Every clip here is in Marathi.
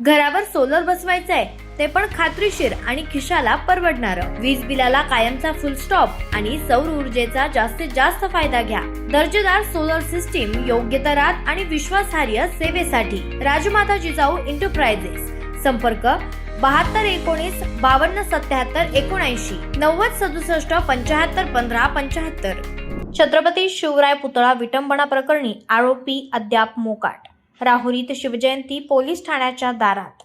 घरावर सोलर बसवायचंय ते पण खात्रीशीर आणि खिशाला परवडणार. वीज बिलाला कायमचा फुल स्टॉप आणि सौर ऊर्जेचा जास्तीत जास्त फायदा घ्या. दर्जेदार सोलर सिस्टीम योग्य दरात आणि विश्वासार्ह सेवेसाठी. राजमाता जिजाऊ एंटरप्राइजेस संपर्क बहात्तर एकोणीस बावन्न सत्याहत्तर एकोणऐंशी. नव्वद सदुसष्ट पंचाहत्तर पंधरा पंचाहत्तर छत्रपती शिवराय पुतळा विटंबना प्रकरणी आरोपी अद्याप मोकाट. राहुरीत शिवजयंती पोलीस ठाण्याच्या दारात.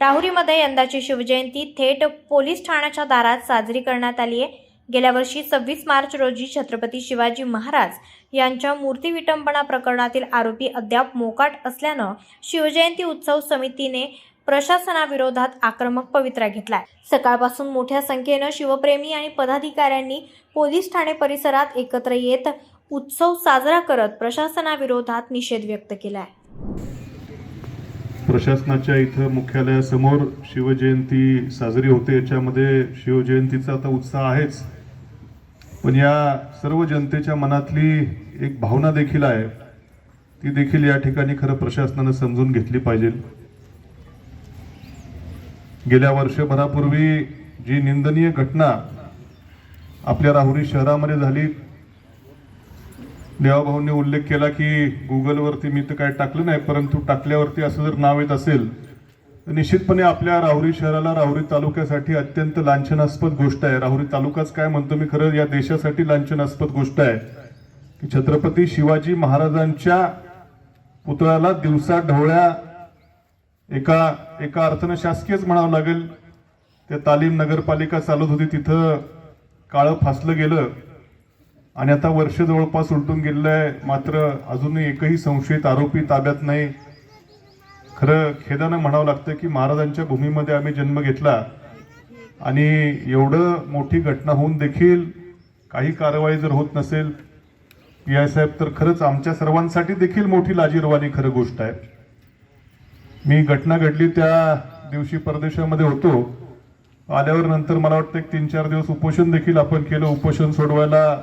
राहुरीमध्ये यंदाची शिवजयंती थेट पोलीस ठाण्याच्या दारात साजरी करण्यात आली आहे. गेल्या वर्षी सव्वीस मार्च रोजी छत्रपती शिवाजी महाराज यांच्या मूर्ती विटंबना प्रकरणातील आरोपी अद्याप मोकाट असल्यानं शिवजयंती उत्सव समितीने प्रशासनाविरोधात आक्रमक पवित्रा घेतलाय. सकाळपासून मोठ्या संख्येनं शिवप्रेमी आणि पदाधिकाऱ्यांनी पोलीस ठाणे परिसरात एकत्र येत उत्सव साजरा करत प्रशासनाविरोधात निषेध व्यक्त केलाय. प्रशासनाच्या इथं मुख्यालयासमोर शिवजयंती साजरी होते. याच्यामध्ये शिवजयंतीचा आता उत्साह आहेच. पण या सर्व जनतेच्या मनातली एक भावना देखील आहे. ती देखील या ठिकाणी खरं प्रशासनानं समजून घेतली पाहिजे. गेल्या वर्षभरापूर्वी जी निंदनीय घटना आपल्या राहुरी शहरामध्ये झाली देवाभाऊंनी उल्लेख केला की गुगलवरती मी तर काय टाकलं नाही परंतु टाकल्यावरती असं जर नाव येत असेल तर निश्चितपणे आपल्या राहुरी शहराला राहुरी तालुक्यासाठी अत्यंत लांछनास्पद गोष्ट आहे. राहुरी तालुकाच काय म्हणतो मी खरं या देशासाठी लांछनास्पद गोष्ट आहे. की छत्रपती शिवाजी महाराजांच्या पुतळ्याला दिवसा ढवळ्या एका एका अर्थानं शासकीयच म्हणावं लागेल. त्या तालीम नगरपालिका चालत होती तिथं काळं फासलं गेलं. आणि आता वर्ष जवळपास उलटून गेलेलं आहे मात्र अजूनही एकही संशयित आरोपी ताब्यात नाही. खरं खेदानं म्हणावं लागतं की महाराजांच्या भूमीमध्ये आम्ही जन्म घेतला. आणि एवढं मोठी घटना होऊन देखील काही कारवाई जर होत नसेल पी आय साहेब तर खरंच आमच्या सर्वांसाठी देखील मोठी लाजीरवाणी खरं गोष्ट आहे. मी घटना घडली त्या दिवशी परदेशामध्ये होतो. आल्यावर नंतर मला वाटतं एक तीन चार दिवस उपोषण देखील आपण केलं. उपोषण सोडवायला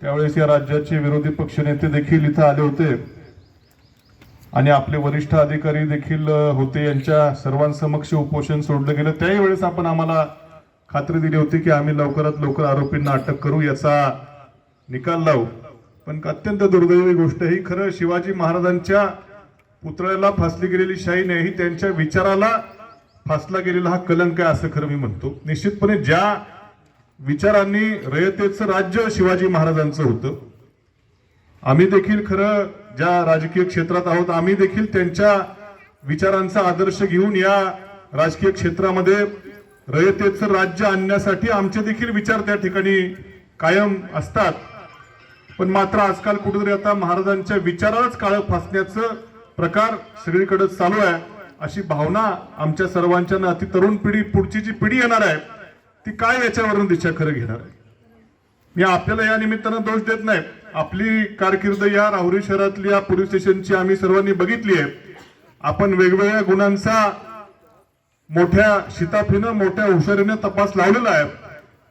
त्यावेळेस या राज्याचे विरोधी पक्षनेते देखील इथं आले होते. आणि आपले वरिष्ठ अधिकारी देखील होते. यांच्या सर्वांसमक्ष उपोषण सोडलं गेलं. त्याही वेळेस आपण आम्हाला खात्री दिली होती की आम्ही लवकरात लवकर आरोपींना अटक करू याचा निकाल लावू. पण अत्यंत दुर्दैवी गोष्ट ही खरं शिवाजी महाराजांच्या पुतळ्याला फासली गेलेली शाही नाही ही त्यांच्या विचाराला फासला गेलेला हा कलंक आहे असं खरं मी म्हणतो. निश्चितपणे ज्या विचारांनी रयतेचं राज्य शिवाजी महाराजांचं होतं. आम्ही देखील खरं ज्या राजकीय क्षेत्रात आहोत आम्ही देखील त्यांच्या विचारांचा आदर्श घेऊन या राजकीय क्षेत्रामध्ये रयतेचं राज्य आणण्यासाठी आमचे देखील विचार त्या ठिकाणी कायम असतात. पण मात्र आजकाल कुठेतरी आता महाराजांच्या विचारालाच काळं फासण्याचं प्रकार सगळीकडे चालू आहे अशी भावना आमच्या सर्वांच्या ना तरुण पिढी पुढची जी पिढी येणार आहे ती काय याच्यावरून दिशा खरं घेणार आहे? मी आपल्याला या निमित्तानं दोष देत नाही. आपली कारकीर्द या राहुरी शहरातली या पोलीस स्टेशनची आम्ही सर्वांनी बघितली आहे. आपण वेगवेगळ्या गुणांचा मोठ्या शिताफीनं मोठ्या हुशारीनं तपास लावलेला आहे.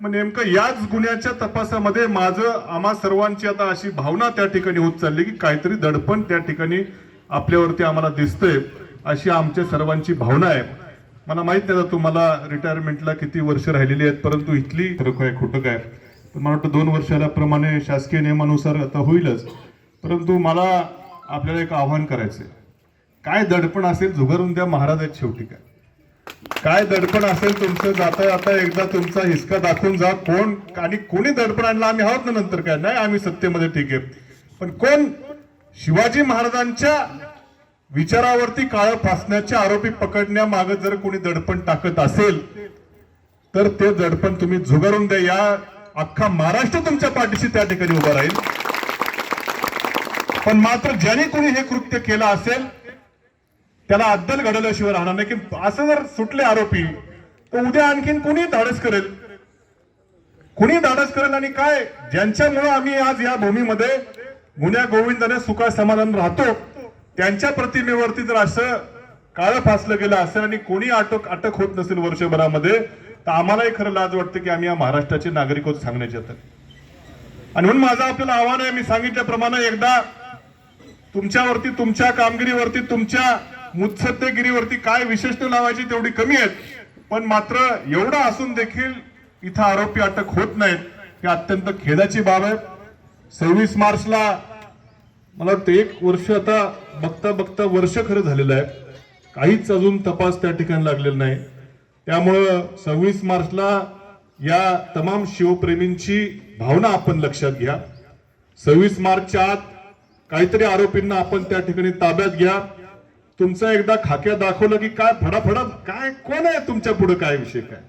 मग नेमकं याच गुन्ह्याच्या तपासामध्ये माझं आम्हा सर्वांची आता अशी भावना त्या ठिकाणी होत चालली की काहीतरी दडपण त्या ठिकाणी आपल्यावरती आम्हाला दिसतंय अशी आमच्या सर्वांची भावना आहे. मला माहीत नाही तुम्हाला रिटायरमेंटला किती वर्ष राहिलेली आहेत परंतु इथली खरं आहे खोटं काय? मला वाटतं दोन वर्षाला प्रमाणे शासकीय नियमानुसार आता होईलच. परंतु मला आपल्याला एक आव्हान करायचंय. काय दडपण असेल झुगारून द्या महाराज आहेत शेवटी काय. काय दडपण असेल तुमचं जाता आता एकदा तुमचा हिसका दाखवून जा. कोण आणि कोणी दडपण आणलं आम्ही आहोत ना नंतर काय? नाही आम्ही सत्तेमध्ये ठीक आहे. पण कोण? शिवाजी महाराजांच्या विचारावरती काळं फासण्याचे आरोपी पकडण्यामागं जर कोणी दडपण टाकत असेल तर ते दडपण तुम्ही झुगारून द्या. या अख्खा महाराष्ट्र तुमच्या पाठीशी त्या ठिकाणी उभा राहील. पण मात्र ज्याने कोणी हे कृत्य केलं असेल त्याला अद्दल घडवल्याशिवाय राहणार नाही. की असं जर सुटले आरोपी तर उद्या आणखीन कोणी धाडस करेल? कुणी धाडस करेल आणि काय? ज्यांच्यामुळे आम्ही आज या भूमीमध्ये गुन्ह्या गोविंदाने सुखा समाधान राहतो त्यांच्या प्रतिमेवरती जर असं काळं फासलं गेलं असेल आणि कोणी अटक अटक होत नसेल वर्षभरामध्ये तर आम्हालाही खरं लाज वाटतं की आम्ही या महाराष्ट्राचे नागरिक होत सांगण्याचे आता. आणि म्हणून माझं आपल्याला आव्हान आहे मी सांगितल्याप्रमाणे एकदा तुमच्यावरती तुमच्या कामगिरीवरती तुमच्या मुत्सद्देगिरीवरती काय विशिष्ट लावायची तेवढी कमी आहेत. पण मात्र एवढं असून देखील इथं आरोपी अटक होत नाहीत. ही अत्यंत खेदाची बाब आहे. सव्वीस मार्चला मला ते एक वर्ष आता बघता बघता वर्ष खरं झालेलं आहे. काहीच अजून तपास त्या ठिकाणी लागलेला नाही. त्यामुळं सव्वीस मार्चला या तमाम शिवप्रेमींची भावना आपण लक्षात घ्या. सव्वीस मार्चच्या आत काहीतरी आरोपींना आपण त्या ठिकाणी ताब्यात घ्या. तुमचा एकदा खाक्या दाखवलं की काय फडाफडा काय कोण आहे तुमच्यापुढे काय विषय काय?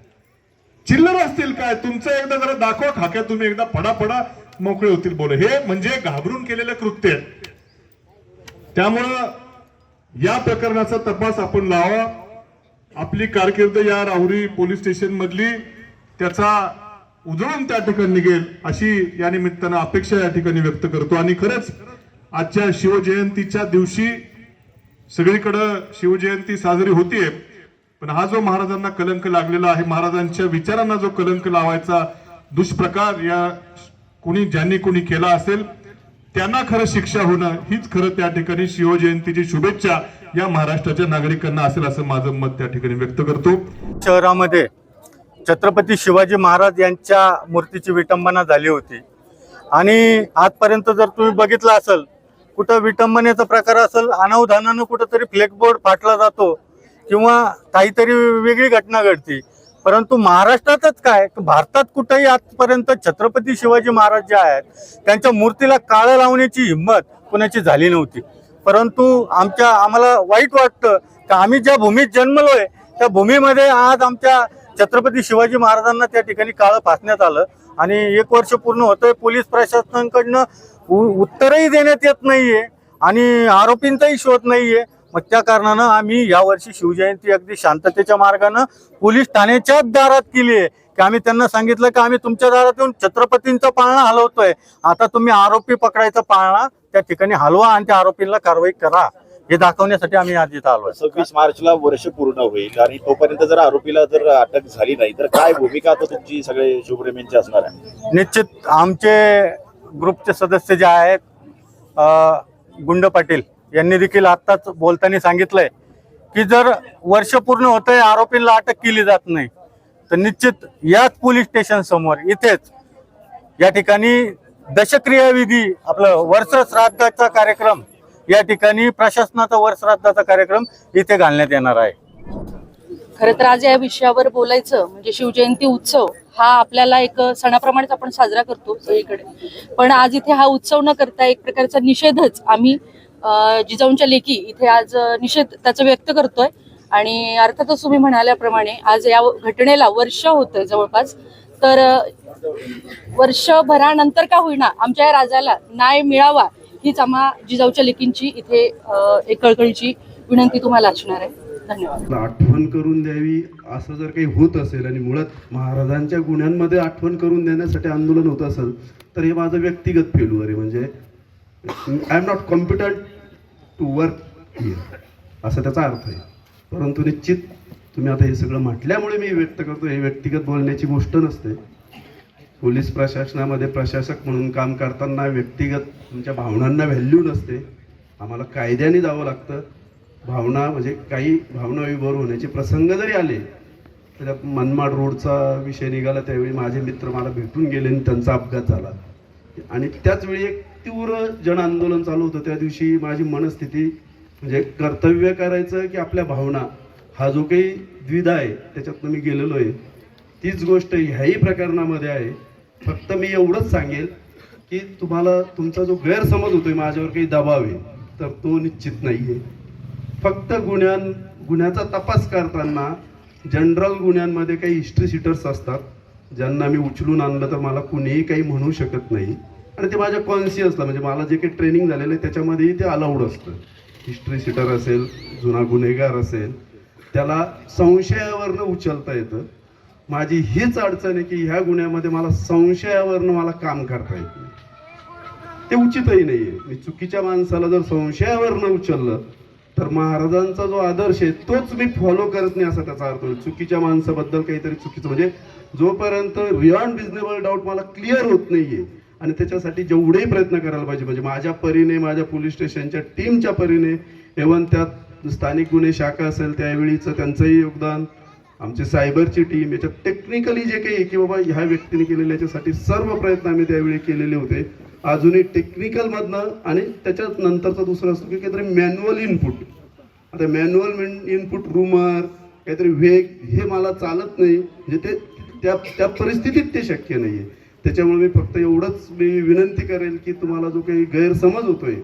चिल्लर असतील काय? तुमचं एकदा जरा दाखवा खाक्या तुम्ही एकदा फडाफडा. मोकळे होतील बोल. हे म्हणजे घाबरून केलेलं कृत्य आहे. त्यामुळं या प्रकरणाचा तपास आपण लावा. आपली कारकीर्द या राहुरी पोलीस स्टेशन मधली त्याचा उजळून त्या ठिकाणी निघेल अशी या निमित्तानं अपेक्षा या ठिकाणी व्यक्त करतो. आणि खरंच आजच्या शिवजयंतीच्या दिवशी सगळीकडं शिवजयंती साजरी होतीये. पण हा जो महाराजांना कलंक लागलेला आहे महाराजांच्या विचारांना जो कलंक लावायचा दुष्प्रकार या कुणी ज्यांनी कुणी केला असेल त्यांना खरं शिक्षा होणं हीच खरं त्या ठिकाणी शिवजयंतीची शुभेच्छा या महाराष्ट्राच्या नागरिकांना असेल असं माझं मत त्या ठिकाणी व्यक्त करतो. शहरामध्ये छत्रपती शिवाजी महाराज यांच्या मूर्तीची विटंबना झाली होती. आणि आजपर्यंत जर तुम्ही बघितलं असेल कुठं विटंबनेचा प्रकार असेल अनावधानानं कुठंतरी फ्लेक्सबोर्ड फाटला जातो किंवा काहीतरी वेगळी घटना घडती. परंतु महाराष्ट्रातच काय भारतात कुठेही आजपर्यंत छत्रपती शिवाजी महाराज जे आहेत त्यांच्या मूर्तीला काळं लावण्याची हिंमत कोणाची झाली नव्हती. परंतु आमच्या आम्हाला वाईट वाटतं का आम्ही ज्या भूमीत जन्मलोय त्या भूमीमध्ये आज आमच्या छत्रपती शिवाजी महाराजांना त्या ठिकाणी काळं फासण्यात आलं आणि एक वर्ष पूर्ण होतंय पोलीस प्रशासनाकडनं उ- उत्तरही देण्यात येत नाहीये आणि आरोपींचाही शोध नाहीये. मग त्या कारणानं आम्ही यावर्षी शिवजयंती अगदी शांततेच्या मार्गानं पोलीस ठाण्याच्याच दारात केली आहे. की आम्ही त्यांना सांगितलं की आम्ही तुमच्या दारात येऊन छत्रपतींचा पाळणा हलवतोय. आता तुम्ही आरोपी पकडायचा पाळणा त्या ठिकाणी हलवा आणि त्या आरोपींना कारवाई करा. हे दाखवण्यासाठी आम्ही आज इथं आलोय. सव्वीस मार्चला वर्ष पूर्ण होईल आणि तोपर्यंत जर आरोपीला जर अटक झाली नाही तर काय भूमिका आता तुमची सगळे शिवप्रेमींची असणार आहे? निश्चित आमचे ग्रुपचे सदस्य जे आहेत गुंड पाटील यांनी देखील आत्ताच बोलताना सांगितलंय की जर वर्ष पूर्ण होतंय आरोपींना अटक केली जात नाही तर निश्चित याच पोलीस स्टेशन समोर इथेच या ठिकाणी दशक्रियाविधी आपलं वर्ष श्राद्धाचा कार्यक्रम या ठिकाणी प्रशासनाचा वर्ष श्राद्धाचा कार्यक्रम इथे घालण्यात येणार आहे. खरं तर आज या विषयावर बोलायचं म्हणजे शिवजयंती उत्सव हा आपल्याला एक सणाप्रमाणेच आपण साजरा करतो सगळीकडे. पण आज इथे हा उत्सव न करता एक प्रकारचा निषेधच आम्ही जिजाऊंच्या लेखी इथे आज निषेध त्याचा व्यक्त करतोय. आणि अर्थातच तुम्ही म्हणाल्याप्रमाणे आज या घटनेला वर्ष होतंय जवळपास. तर वर्षभरानंतर का होईना आमच्या या राजाला न्याय मिळावा हीच आम्हा जिजाऊच्या लेकींची इथे एक कळकळीची विनंती तुम्हाला असणार आहे. धन्यवाद. आठवण करून द्यावी असं जर काही होत असेल आणि मुळात महाराजांच्या गुन्ह्यांमध्ये आठवण करून देण्यासाठी आंदोलन होत असेल तर हे माझं व्यक्तिगत फेल्युअर आहे. म्हणजे I am not competent to work here असा त्याचा अर्थ आहे. परंतु निश्चित तुम्ही आता हे सगळं म्हटल्यामुळे मी व्यक्त करतो हे व्यक्तिगत बोलण्याची गोष्ट नसते. पोलीस प्रशासनामध्ये प्रशासक म्हणून काम करताना व्यक्तिगत तुमच्या भावनांना व्हॅल्यू नसते. आम्हाला कायद्याने जावं लागतं. भावना म्हणजे काही भावना विभोर होण्याचे प्रसंग जरी आले तर त्यात मनमाड रोडचा विषय निघाला त्यावेळी माझे मित्र मला भेटून गेले आणि त्यांचा अपघात झाला. आणि त्याच वेळी एक तीव्र जन आंदोलन चालू होतं त्या दिवशी माझी मनस्थिती म्हणजे कर्तव्य करायचं की आपल्या भावना हा जो काही द्विधा आहे त्याच्यातनं मी गेलेलो आहे. तीच गोष्ट ह्याही प्रकरणामध्ये आहे. फक्त मी एवढंच सांगेल की तुम्हाला तुमचा जो गैरसमज होतोय माझ्यावर काही दबाव आहे तर तो निश्चित नाही आहे फक्त गुन्ह्यां गुन्ह्याचा तपास करताना जनरल गुन्ह्यांमध्ये काही हिस्ट्री सीटर्स असतात ज्यांना मी उचलून आणलं तर मला कुणीही काही म्हणू शकत नाही. आणि ते माझ्या कॉन्शियसला म्हणजे मला जे काही ट्रेनिंग झालेलं आहे त्याच्यामध्येही ते अलाउड असतं. हिस्ट्री सिटर असेल जुना गुन्हेगार असेल त्याला संशयावरनं उचलता येतं. माझी हीच अडचण आहे की ह्या गुन्ह्यामध्ये मला संशयावरनं मला काम करता येत नाही. ते उचितही नाहीये. मी चुकीच्या माणसाला जर संशयावरनं उचललं तर महाराजांचा जो आदर्श आहे तोच मी फॉलो करत नाही असा त्याचा अर्थ होईल. चुकीच्या माणसाबद्दल काहीतरी चुकीचं म्हणजे जोपर्यंत रिऑन रिझनेबल डाऊट मला क्लिअर होत नाहीये आणि त्याच्यासाठी जेवढेही प्रयत्न करायला पाहिजे म्हणजे माझ्या परीने माझ्या पोलीस स्टेशनच्या टीमच्या परीने एवन त्यात स्थानिक गुन्हे शाखा असेल त्यावेळीचं त्यांचंही योगदान आमची सायबरची टीम याच्यात टेक्निकली जे काही आहे की बाबा ह्या व्यक्तीने केलेले याच्यासाठी सर्व प्रयत्न आम्ही त्यावेळी केलेले होते. अजूनही टेक्निकलमधनं आणि त्याच्यात नंतरचा दुसरा असतो की काहीतरी मॅन्युअल इनपुट आता मॅन्युअल इनपुट रूमर काहीतरी वेग हे मला चालत नाही. म्हणजे ते त्या त्या परिस्थितीत ते शक्य नाही आहे त्याच्यामुळे मी फक्त एवढंच मी विनंती करेल की तुम्हाला जो काही गैरसमज होतोय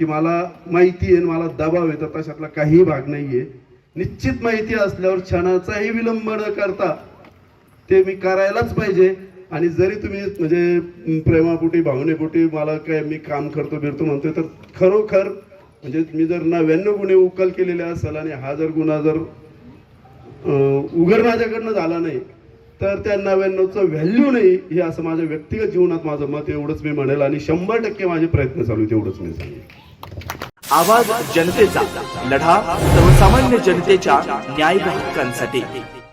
की मला माहिती आहे आणि मला दबाव आहे तर तशातला काही भाग नाही आहे निश्चित माहिती असल्यावर क्षणाचाही विलंब न करता ते मी करायलाच पाहिजे. आणि जरी तुम्ही म्हणजे प्रेमापोटी भावनेपोटी मला काय मी काम करतो बिरतो म्हणतोय तर खरोखर म्हणजे मी जर नव्याण्णव गुन्हे उकल केलेले असेल आणि हा जर गुन्हा जर उघड माझ्याकडनं झाला नाही तर त्या नव्याण्णवचं व्हॅल्यू नाही हे असं माझ्या व्यक्तिगत जीवनात माझं मत एवढंच मी म्हणेल. आणि शंभर टक्के माझे प्रयत्न चालू आहेत एवढंच मी सांगेल आवाज जनतेचा लढा सर्वसामान्य जनतेच्या न्याय हक्कांसाठी